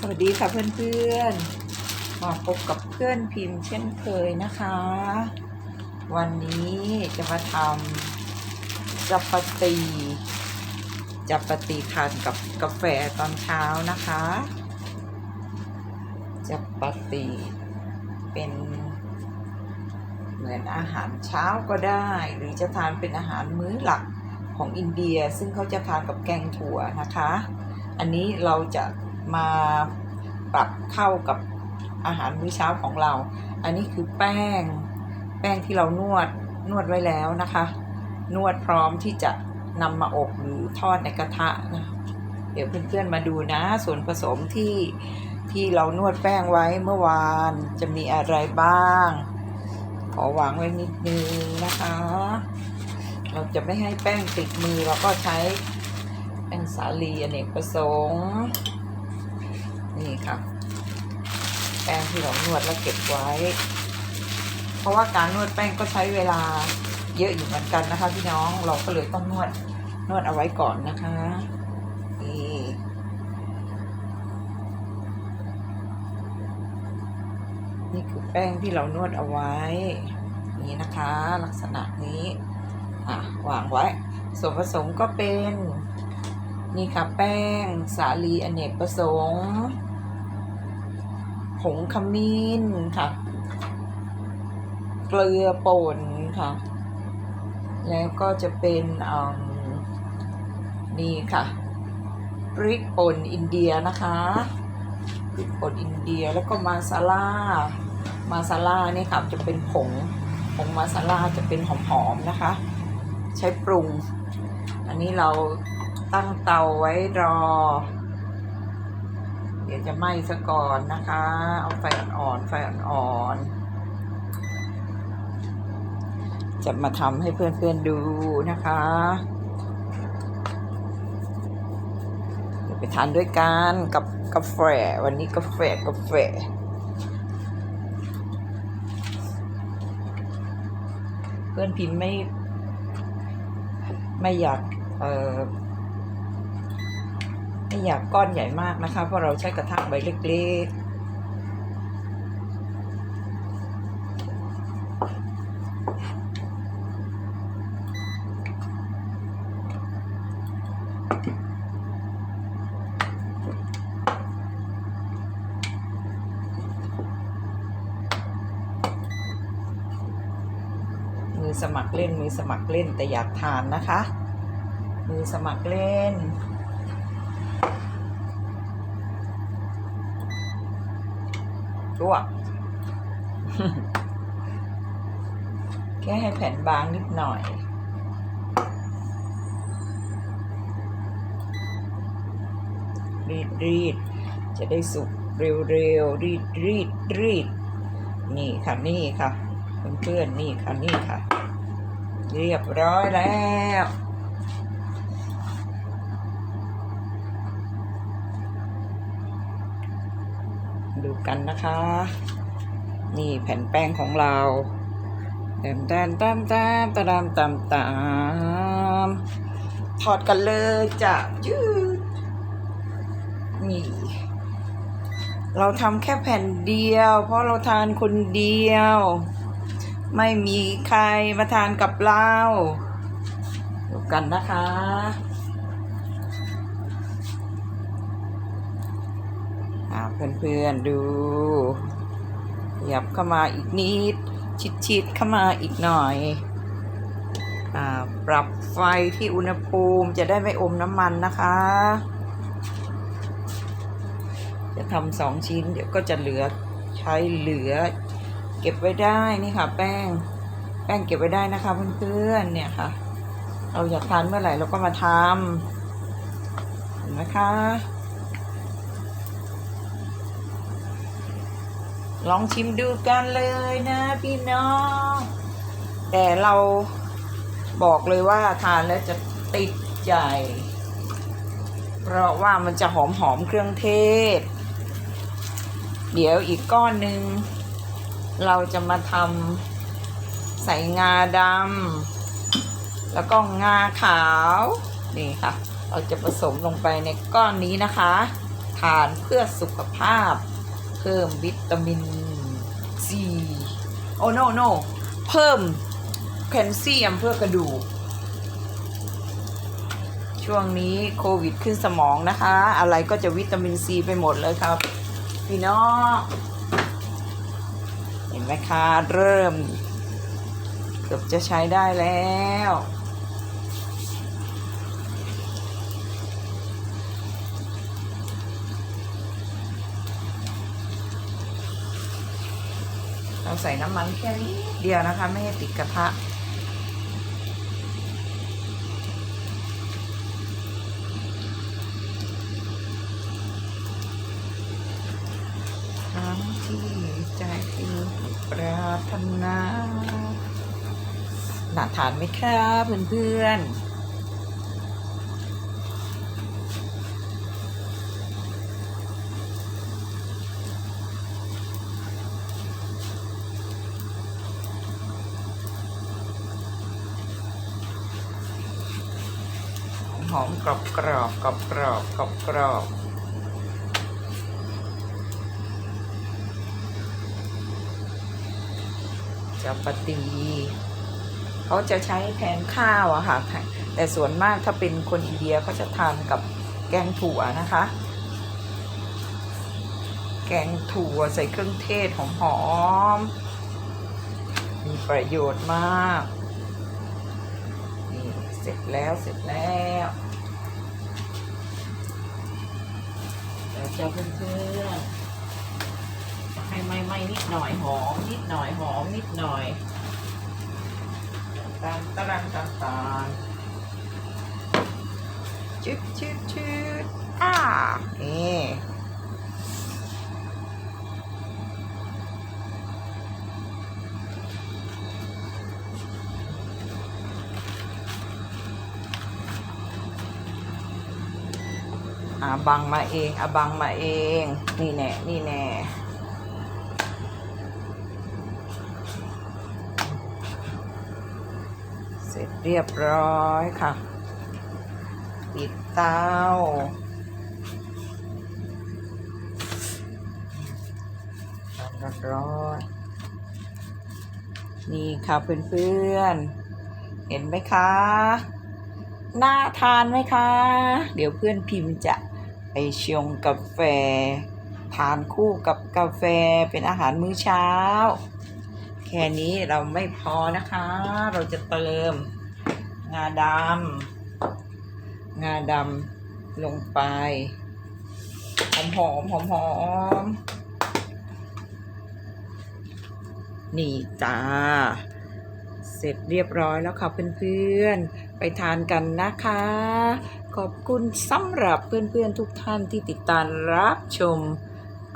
สวัสดีค่ะเพื่อนๆ มาพบกับเพื่อนพิมพ์เช่นเคยนะคะ วันนี้จะมาทำจัปตีจัปตีทานกับกาแฟตอนเช้านะคะจัปตีเป็นเหมือนอาหารเช้าก็ได้ หรือจะทานเป็นอาหารมื้อหลักของอินเดีย ซึ่งเขาจะทานกับแกงถั่วนะคะ อันนี้เราจะ มาปรับเข้ากับอาหารมื้อเช้าของเรา อันนี้คือแป้ง แป้งที่เรานวดนวดไว้แล้วนะคะ นวดพร้อมที่จะนำมาอบหรือทอดในกระทะนะเดี๋ยวเพื่อนๆมาดูนะ ส่วนผสมที่ที่เรานวดแป้งไว้เมื่อวานจะมีอะไรบ้าง ขอวางไว้นิดนึงนะคะ เราจะไม่ให้แป้งติดมือเราก็ใช้แป้งสาลีอเนกประสงค์ นี่ค่ะ แป้งที่เรานวดแล้วเก็บไว้ เพราะว่าการนวดแป้งก็ใช้เวลาเยอะอยู่เหมือนกันนะคะ พี่น้องเราก็เลยต้องนวดนวดเอาไว้ก่อนนะคะนี่นี่คือแป้งที่เรานวดเอาไว้ นี่นะคะ ลักษณะนี้อะวางไว้ ส่วนผสมก็เป็น นี่ค่ะแป้งสาลีอเนกประสงค์ ผงขมิ้นค่ะ เกลือป่นค่ะ แล้วก็จะเป็นอืมนี่ค่ะพริกป่นอินเดียนะคะพริกป่นอินเดียแล้วก็มาซาล่ามาซาล่านี่ค่ะจะเป็นผงผงมาซาล่าจะเป็นหอมๆนะคะ ใช้ปรุง อันนี้เราตั้งเตาไว้รอ เดี๋ยวจะไหม้ซะก่อนนะคะ เอาไฟอ่อนๆไฟอ่อนๆจะมาทำให้เพื่อนๆดูนะคะเดี๋ยวไปทานด้วยกันกับกาแฟวันนี้กาแฟกาแฟเพื่อนพิมพ์ไม่ไม่อยากเอ่อ ไม่อยากก้อนใหญ่มากนะคะ เพราะเราใช้กระทะใบเล็กๆมือสมัครเล่นมือสมัครเล่นแต่อยากทานนะคะ มือสมัครเล่น ลวแค่ให้แผ่นบางนิดหน่อย รีดรีดจะได้สุกเร็วๆรีดรีดรีดนี่ค่ะนี่ค่ะเพื่อนๆนี่ค่ะนี่ค่ะ เรียบร้อยแล้ว ดูกันนะคะ นี่แผ่นแป้งของเราแตมแตมแตมแตมตามตามตามถอดกันเลยจ้ะยืดนี่เราทำแค่แผ่นเดียว เพราะเราทานคนเดียว ไม่มีใครมาทานกับเราดูกันนะคะ อ่าเพื่อนๆดูขยับเข้ามาอีกนิด ชิดๆเข้ามาอีกหน่อยอ่าปรับไฟที่อุณหภูมิจะได้ไม่อมน้ำมันนะคะ จะทำสองชิ้นเดี๋ยวก็จะเหลือใช้เหลือ เก็บไว้ได้นี่ค่ะ แป้งแป้งเก็บไว้ได้นะคะเพื่อนๆเนี่ยค่ะเราอยากทานเมื่อไหร่เราก็มาทำเห็นไหมคะ ลองชิมดูกันเลยนะพี่น้อง แต่เราบอกเลยว่าทานแล้วจะติดใจ เพราะว่ามันจะหอมหอมเครื่องเทศ เดี๋ยวอีกก้อนหนึ่งเราจะมาทำใส่งาดำแล้วก็งาขาวนี่ค่ะ เราจะผสมลงไปในก้อนนี้นะคะ ทานเพื่อสุขภาพ เพิ่มวิตามินซีโอ้ no no เพิ่มแคลเซียมเพื่อกระดูก ช่วงนี้โควิดขึ้นสมองนะคะ อะไรก็จะวิตามินซีไปหมดเลยครับ พี่น้องเห็นไหมคะ เริ่ม เกือบจะใช้ได้แล้ว เราใส่น้ำมันแค่นี้เดียวนะคะ ไม่ให้ติดกระทะทั้งที่ใจคือปรารถนาน่าทานไหมครับเพื่อนๆ หอมกรอบกรอบกรอบกรอบกรอบกรอบจัปาตีเขาจะใช้แทนข้าวอะค่ะ แต่ส่วนมากถ้าเป็นคนอินเดียเขาจะทานกับแกงถั่วนะคะ แกงถั่วใส่เครื่องเทศหอมๆมีประโยชน์มาก ร็จแล้วเสร็จแล้วเดี๋ยวจะเพื่อนๆให้ไหม้ๆนิดหน่อยหอมนิดหน่อยหอมนิดหน่อยตามตะรังตามตามชืดชืดชืดอ่านี่ อาบังมาเองอาบังมาเอง นี่แน่ นี่แน่ เสร็จเรียบร้อยค่ะ ปิดเตาร้อนร้อนนี่ค่ะเพื่อนๆ เห็นไหมคะ น่าทานไหมคะ เดี๋ยวเพื่อนพิมพ์จะไปชงกาแฟ ทานคู่กับกาแฟเป็นอาหารมื้อเช้า แค่นี้เราไม่พอนะคะ เราจะเติมงาดำงาดำลงไป หอมหอมหอมหอมนี่จ้า เสร็จเรียบร้อยแล้วค่ะเพื่อนๆ ไปทานกันนะคะ ขอบคุณสำหรับเพื่อนๆทุกท่านที่ติดตามรับชม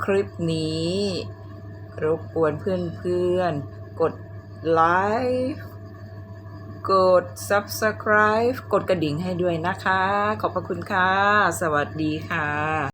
คลิปนี้รบกวนเพื่อนๆ กดไลค์กด Subscribe กดกระดิ่งให้ด้วยนะคะ ขอบพระคุณค่ะ สวัสดีค่ะ